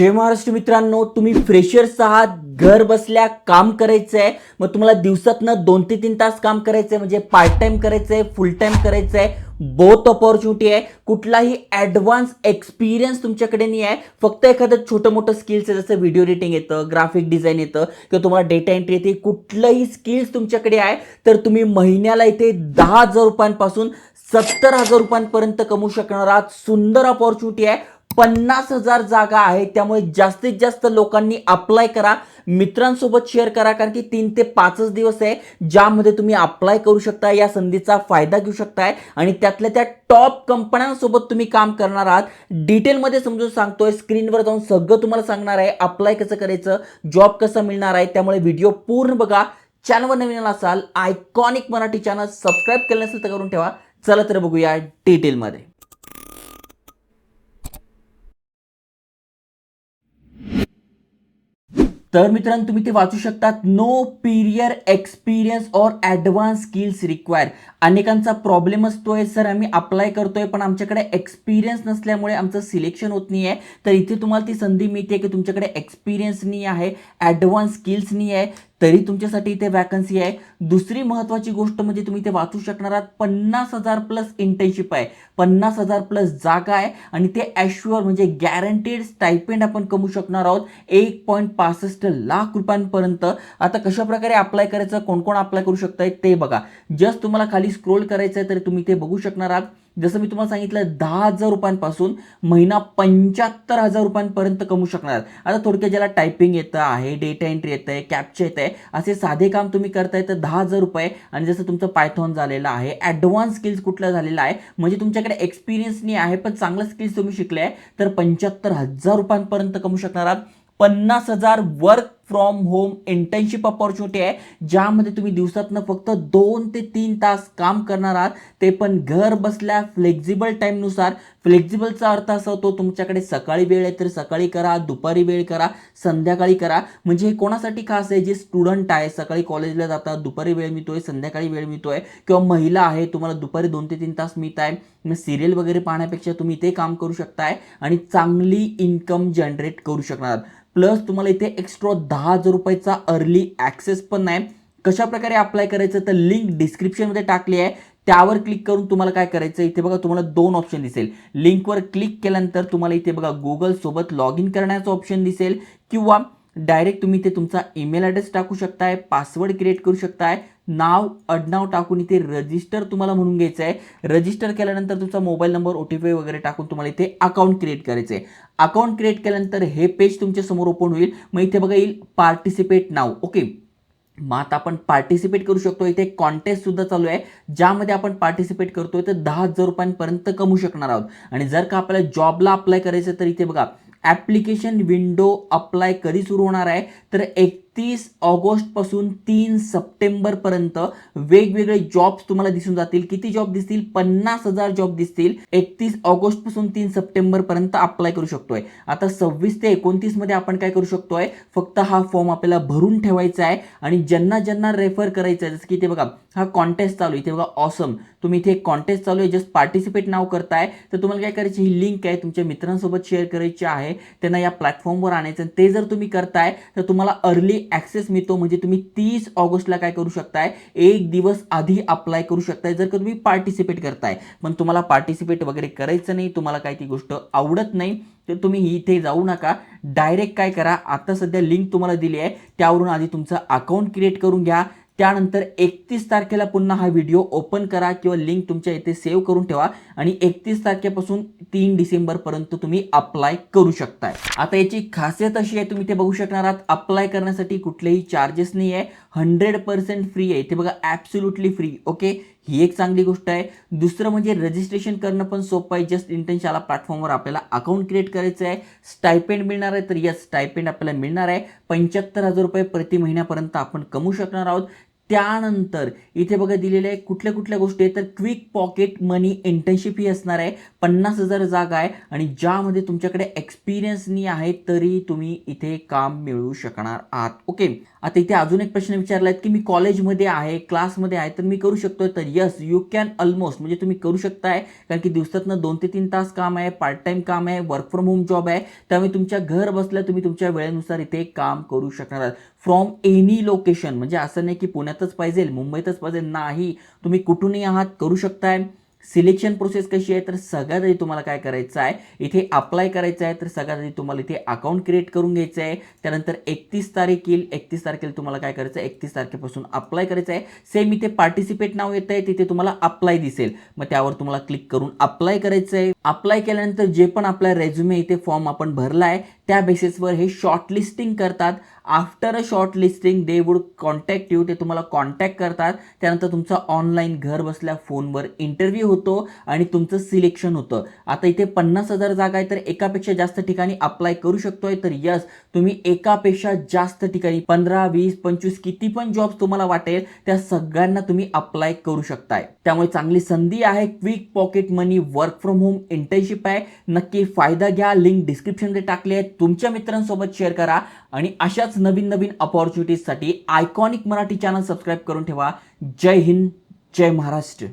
जय महाराष्ट्र मित्रांनो तुम्ही फ्रेशर्स आहात घर बसल्या काम करायचं आहे मग तुम्हाला दिवसातनं दोन ते तीन तास काम करायचं आहे म्हणजे पार्ट टाइम करायचं आहे फुल टाइम करायचं आहे. बोथ ऑपॉर्च्युनिटी आहे कुठलाही ॲडव्हान्स एक्सपिरियन्स तुमच्याकडे नाही आहे. फक्त एखादं छोटं मोठं स्किल्स आहे जसं व्हिडिओ एडिटिंग येतं ग्राफिक डिझाईन येतं किंवा तुम्हाला डेटा एंट्री येते कुठलंही स्किल्स तुमच्याकडे आहे तर तुम्ही महिन्याला इथे दहा हजार रुपयांपासून सत्तर हजार रुपयांपर्यंत कमवू शकणार आहात. सुंदर ऑपॉर्च्युनिटी आहे. पन्नास हजार जागा आहे त्यामुळे जास्तीत जास्त लोकांनी अप्लाय करा. मित्रांसोबत शेअर करा कारण की तीन ते पाचच दिवस आहे ज्यामध्ये तुम्ही अप्लाय करू शकता या संधीचा फायदा घेऊ शकताय. आणि त्यातल्या त्या टॉप कंपन्यांसोबत तुम्ही काम करणार आहात. डिटेलमध्ये समजून सांगतोय स्क्रीनवर जाऊन सगळं तुम्हाला सांगणार आहे अप्लाय कसं करायचं जॉब कसं मिळणार आहे त्यामुळे व्हिडिओ पूर्ण बघा. चॅनलवर नवीन असाल आयकॉनिक मराठी चॅनल सबस्क्राईब केलं नसेल तर करून ठेवा. चला तर बघूया डिटेलमध्ये तर मित्रांनो तुम्ही ते वाचू शकतात. नो पिरियर एक्सपिरियन्स और ॲडव्हान्स स्किल्स रिक्वायर अनेकांचा प्रॉब्लेम असतो आहे सर. आम्ही अप्लाय करतोय पण आमच्याकडे एक्सपिरियन्स नसल्यामुळे आमचं सिलेक्शन होत नाही आहे तर इथे तुम्हाला ती संधी मिळते की तुमच्याकडे एक्सपिरियन्स नाही आहे ॲडव्हान्स स्किल्स नाही आहे तरी तुमच्यासाठी इथे वॅकन्सी आहे. दुसरी महत्त्वाची गोष्ट म्हणजे तुम्ही ते वाचू शकणार आहात. पन्नास हजार प्लस इंटर्नशिप आहे. पन्नास हजार प्लस जागा आहे. आणि ते ॲश्युअर म्हणजे गॅरंटेड स्टायपेंड आपण कमवू शकणार आहोत. एक पॉईंट पासष्ट लाख रुपयांपर्यंत. आता कशा प्रकारे अप्लाय करायचं कोण कोण अप्लाय करू शकताय ते बघा. जस्ट तुम्हाला खाली स्क्रोल करायचं आहे तर तुम्ही ते बघू शकणार आहात. जसं मी तुम्हाला सांगितलं दहा हजार रुपयांपासून महिना पंच्याहत्तर हजार रुपयांपर्यंत कमवू शकणार. आता थोडक्यात ज्याला टायपिंग येतं आहे डेटा एंट्री येतं आहे कॅप्चर येतं आहे असे साधे काम तुम्ही करताय तर दहा हजार रुपये. आणि जसं तुमचं पायथॉन झालेलं आहे ॲडव्हान्स स्किल्स कुठलं झालेलं आहे म्हणजे तुमच्याकडे एक्सपिरियन्स नाही आहे पण चांगलं स्किल्स तुम्ही शिकले आहे तर पंच्याहत्तर हजार रुपयांपर्यंत कमवू शकणार आहात. पन्नास हजार work from home internship opportunity आहे ज्यामध्ये तुम्ही दिवसातनं फक्त दोन ते तीन तास काम करणार आहात ते पण घर बसल्या फ्लेक्झिबल टाईमनुसार फ्लेक्झिबलचा अर्थ असा होतो तुमच्याकडे सकाळी वेळ आहे तर सकाळी करा दुपारी वेळ करा संध्याकाळी करा. म्हणजे हे कोणासाठी खास आहे? जे स्टुडंट आहे सकाळी कॉलेजला जातात दुपारी वेळ मिळतोय संध्याकाळी वेळ मिळतोय. किंवा महिला आहे तुम्हाला दुपारी दोन ते तीन तास मिळत आहे. मग सिरियल वगैरे पाहण्यापेक्षा तुम्ही ते काम करू शकताय आणि चांगली इन्कम जनरेट करू शकणार. प्लस तुम्हाला इथे एक्स्ट्रा दहा दहा हजार रुपयाचा अर्ली ॲक्सेस पण नाही. कशा प्रकारे अप्लाय करायचं तर लिंक डिस्क्रिप्शनमध्ये टाकली आहे. त्यावर क्लिक करून तुम्हाला काय करायचं? इथे बघा तुम्हाला दोन ऑप्शन दिसेल. लिंकवर क्लिक केल्यानंतर तुम्हाला इथे बघा गुगल सोबत लॉग इन करण्याचं ऑप्शन दिसेल. किंवा डायरेक्ट तुम्ही इथे तुमचा ईमेल ॲड्रेस टाकू शकताय पासवर्ड क्रिएट करू शकताय. नाव अडनाव टाकून इथे रजिस्टर तुम्हाला म्हणून घ्यायचं आहे. रजिस्टर केल्यानंतर तुमचा mobile number O T P वगैरे टाकून तुम्हाला इथे अकाउंट क्रिएट करायचं आहे. अकाउंट क्रिएट केल्यानंतर हे पेज तुमच्यासमोर ओपन होईल. मग इथे बघा येईल पार्टिसिपेट नाव ओके मग आता आपण पार्टिसिपेट करू शकतो. इथे कॉन्टेस्ट सुद्धा चालू आहे. ज्यामध्ये आपण पार्टिसिपेट करतोय तर दहा हजार रुपयांपर्यंत कमवू शकणार आहोत. आणि जर का आपल्याला जॉबला अप्लाय करायचं तर इथे बघा ॲप्लिकेशन विंडो अप्लाय कधी सुरू होणार आहे? तर एक एकतीस ऑगस्टपासून तीन सप्टेंबरपर्यंत वेगवेगळे जॉब्स तुम्हाला दिसून जातील. किती जॉब दिसतील? पन्नास हजार जॉब दिसतील. एकतीस ऑगस्टपासून तीन सप्टेंबरपर्यंत अप्लाय करू शकतोय. आता सव्वीस ते एकोणतीसमध्ये आपण काय करू शकतोय? फक्त हा फॉर्म आपल्याला भरून ठेवायचा आहे आणि ज्यांना ज्यांना रेफर करायचं आहे जसं की इथे बघा हा कॉन्टेस्ट चालू आहे. इथे बघा ऑसम तुम्ही इथे कॉन्टेस्ट चालू आहे जस्ट पार्टिसिपेट नाव करताय. तर तुम्हाला काय करायची ही लिंक आहे तुमच्या मित्रांसोबत शेअर करायची आहे. त्यांना या प्लॅटफॉर्मवर आणायचं ते जर तुम्ही करताय तर तुम्हाला अर्ली ॲक्सेस मिळतो म्हणजे तुम्ही तीस ऑगस्टला काय करू शकताय? एक दिवस आधी अप्लाय करू शकताय जर का तुम्ही पार्टिसिपेट करताय. पण तुम्हाला पार्टिसिपेट वगैरे करायचं नाही तुम्हाला काय ती गोष्ट आवडत नाही तर तुम्ही इथे जाऊ नका. डायरेक्ट काय करा आता सध्या लिंक तुम्हाला दिली आहे त्यावरून आधी तुमचं अकाउंट क्रिएट करून घ्या. त्यानंतर एकतीस तारखेला पुन्हा हा व्हिडिओ ओपन करा किंवा लिंक तुमच्या इथे सेव्ह करून ठेवा आणि एकतीस तारखेपासून तीन डिसेंबरपर्यंत तुम्ही अप्लाय करू शकताय. आता याची खासियत अशी आहे तुम्ही ते बघू शकणार आहात अप्लाय करण्यासाठी कुठलेही चार्जेस नाही आहे. हंड्रेड पर्सेंट फ्री आहे. ते बघा ॲब्सोल्युटली फ्री ओके ही एक चांगली गोष्ट आहे. दुसरं म्हणजे रजिस्ट्रेशन करणं पण सोपं आहे. जस्ट इंटर्नशाला प्लॅटफॉर्मवर आपल्याला अकाउंट क्रिएट करायचं आहे. स्टायपेंड मिळणार आहे तर यस स्टायपेंड आपल्याला मिळणार आहे. पंच्याहत्तर हजार रुपये प्रति महिन्यापर्यंत आपण कमवू शकणार आहोत. त्यानंतर इथे बघा दिलेल्या आहे कुठल्या कुठल्या गोष्टी आहेत तर क्विक पॉकेट मनी इंटर्नशिप ही असणार आहे पन्नास हजार जागा आहे आणि ज्यामध्ये तुमच्याकडे एक्सपिरियन्सनी आहे तरी तुम्ही इथे काम मिळवू शकणार आहात. ओके आता इथे अजून एक प्रश्न विचारला आहे की मी कॉलेजमध्ये आहे क्लासमध्ये आहे तर मी करू शकतो तर यस यू कॅन ऑलमोस्ट म्हणजे तुम्ही करू शकताय कारण की दिवसातनं दोन ते तीन तास काम आहे पार्ट टाइम काम आहे वर्क फ्रॉम होम जॉब आहे. त्यामुळे तुमच्या घर बसल्या तुम्ही तुमच्या वेळेनुसार इथे काम करू शकणार आहात. फ्रॉम एनी लोकेशन म्हणजे असं नाही की पुण्यात पुण्यातच पाहिजे मुंबईतच पाहिजे नाही. तुम्ही कुठूनही आहात करू शकताय. सिलेक्शन प्रोसेस कशी आहे तर सगळ्यात आधी तुम्हाला काय करायचं आहे इथे अप्लाय करायचं आहे तर सगळ्यात आधी तुम्हाला इथे अकाउंट क्रिएट करून घ्यायचं आहे. त्यानंतर एकतीस तारीख येईल एकतीस तारखेला तुम्हाला काय करायचं आहे एकतीस तारखेपासून अप्लाय करायचं आहे. सेम इथे पार्टिसिपेट नाव येत आहे तिथे तुम्हाला अप्लाय दिसेल. मग त्यावर तुम्हाला क्लिक करून अप्लाय करायचं आहे. अप्लाय केल्यानंतर जे पण आपला रेझ्युमे इथे फॉर्म आपण भरला आहे त्या बेसिसवर हे शॉर्टलिस्टिंग करतात. After a shortlisting they would contact you ते तुम्हाला कॉन्टॅक्ट करतात. त्यानंतर तुमचा ऑनलाईन घर बसल्या फोनवर इंटरव्ह्यू होतो आणि तुमचं सिलेक्शन होतं. आता इथे पन्नास हजार जागा आहे तर एकापेक्षा जास्त ठिकाणी अप्लाय करू शकतोय. तर यस तुम्ही एकापेक्षा जास्त ठिकाणी पंधरा वीस पंचवीस किती पण जॉब्स तुम्हाला वाटेल त्या सगळ्यांना तुम्ही अप्लाय करू शकताय. त्यामुळे चांगली संधी आहे. Quick pocket money work from home internship आहे. नक्की फायदा घ्या. लिंक डिस्क्रिप्शनमध्ये टाकली आहे. तुमच्या मित्रांसोबत शेअर करा आणि अशाच नवीन नवीन अपॉर्च्युनिटीजसाठी आयकॉनिक मराठी चॅनल सबस्क्राईब करून ठेवा. जय हिंद जय महाराष्ट्र.